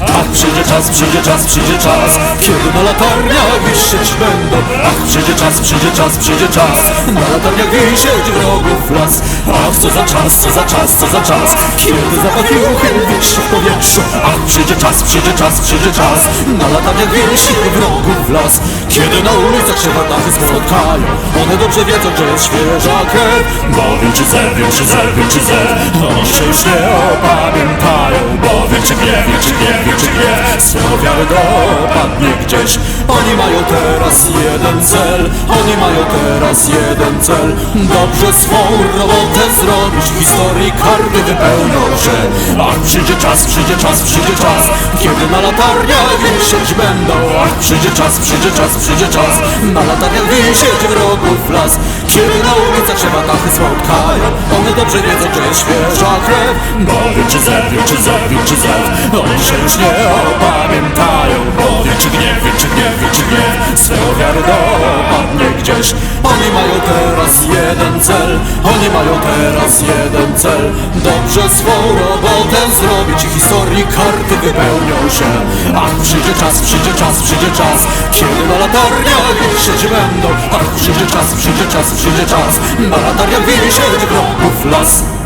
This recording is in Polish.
Ach, przyjdzie czas, przyjdzie czas, przyjdzie czas. Kiedy na latarniach wisieć będą. Ach, przyjdzie czas, przyjdzie czas, przyjdzie czas. Na latarniach wisieć wrogów las. Ach, co za czas, co za czas, co za czas. Kiedy zapach juchy wisi w powietrzu. Ach, przyjdzie czas, przyjdzie czas, przyjdzie czas. Na latarniach wisi wrogów las. Kiedy na ulicach się watachy spotkają. One dobrze wiedzą, że jest świeża krew. Bo wilczy zew, wilczy zew, wilczy zew. Oni się już nie opamiętają. Bo wilczy gniew, wilczy gniew, wilczy gniew Swą wiarę dopadnie gdzieś. Oni mają teraz jeden cel Oni mają teraz jeden cel. Dobrze swą robotę zrobić W historii karty wypełnią się. Ach, przyjdzie czas, przyjdzie czas, przyjdzie czas Kiedy na latarniach wisieć będą. Ach, przyjdzie czas, przyjdzie czas, przyjdzie czas Na latarniach wisieć wrogów las. Kiedy na ulicach się watachy spotkają One dobrze wiedzą, że jest świeża krew. Bo wilczy zew, wilczy zew, wilczy zew Się już nie opamiętają. Bo wilczy gniew, wilczy gniew, wilczy gniew. Swą wiarę dopadnie gdzieś. Oni mają teraz jeden cel. Oni mają teraz jeden cel. Dobrze swą robotę zrobić. I historii karty wypełnią się. Ach, przyjdzie czas, przyjdzie czas, przyjdzie czas. Kiedy na latarniach wisieć będą. Ach, przyjdzie czas, przyjdzie czas, przyjdzie czas. Na latarniach wisieć wrogów las